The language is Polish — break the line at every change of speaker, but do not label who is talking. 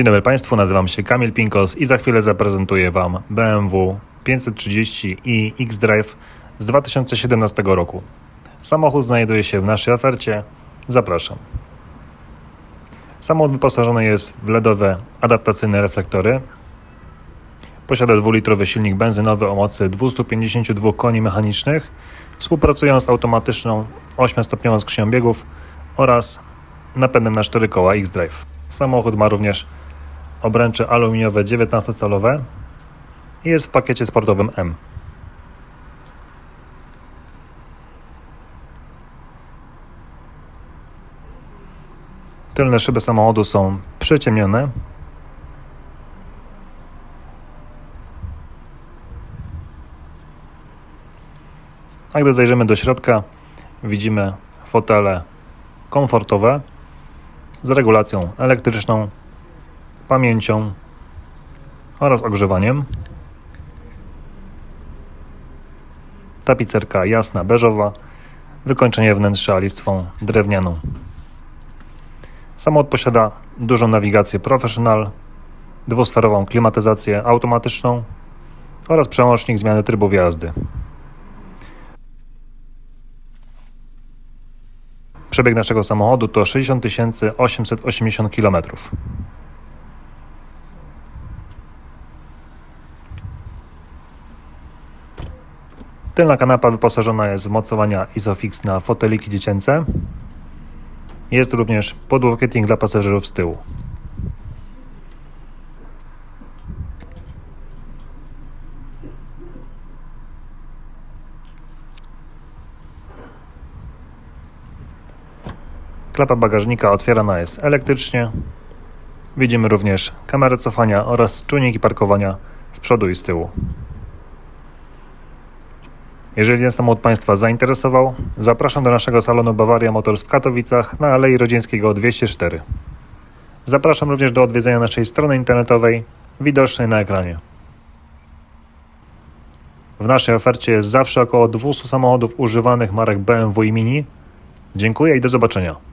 Dzień dobry Państwu, nazywam się Kamil Pinkos i za chwilę zaprezentuję Wam BMW 530 i X-Drive z 2017 roku. Samochód znajduje się w naszej ofercie. Zapraszam. Samochód wyposażony jest w LEDowe adaptacyjne reflektory. Posiada dwulitrowy silnik benzynowy o mocy 252 koni mechanicznych, współpracując z automatyczną 8-stopniową skrzynią biegów oraz napędem na 4 koła X-Drive. Samochód ma również obręcze aluminiowe 19-calowe i jest w pakiecie sportowym M. Tylne szyby samochodu są przyciemnione. A gdy zajrzymy do środka, widzimy fotele komfortowe z regulacją elektryczną, pamięcią oraz ogrzewaniem. Tapicerka jasna, beżowa, wykończenie wnętrza listwą drewnianą. Samochód posiada dużą nawigację Professional, dwusferową klimatyzację automatyczną oraz przełącznik zmiany trybów jazdy. Przebieg naszego samochodu to 60 880 km. Tylna kanapa wyposażona jest w mocowania Isofix na foteliki dziecięce. Jest również podłokieting dla pasażerów z tyłu. Klapa bagażnika otwierana jest elektrycznie. Widzimy również kamerę cofania oraz czujniki parkowania z przodu i z tyłu. Jeżeli ten samochód Państwa zainteresował, zapraszam do naszego salonu Bavaria Motors w Katowicach na Alei Rodzieńskiego 204. Zapraszam również do odwiedzenia naszej strony internetowej widocznej na ekranie. W naszej ofercie jest zawsze około 200 samochodów używanych marek BMW i Mini. Dziękuję i do zobaczenia.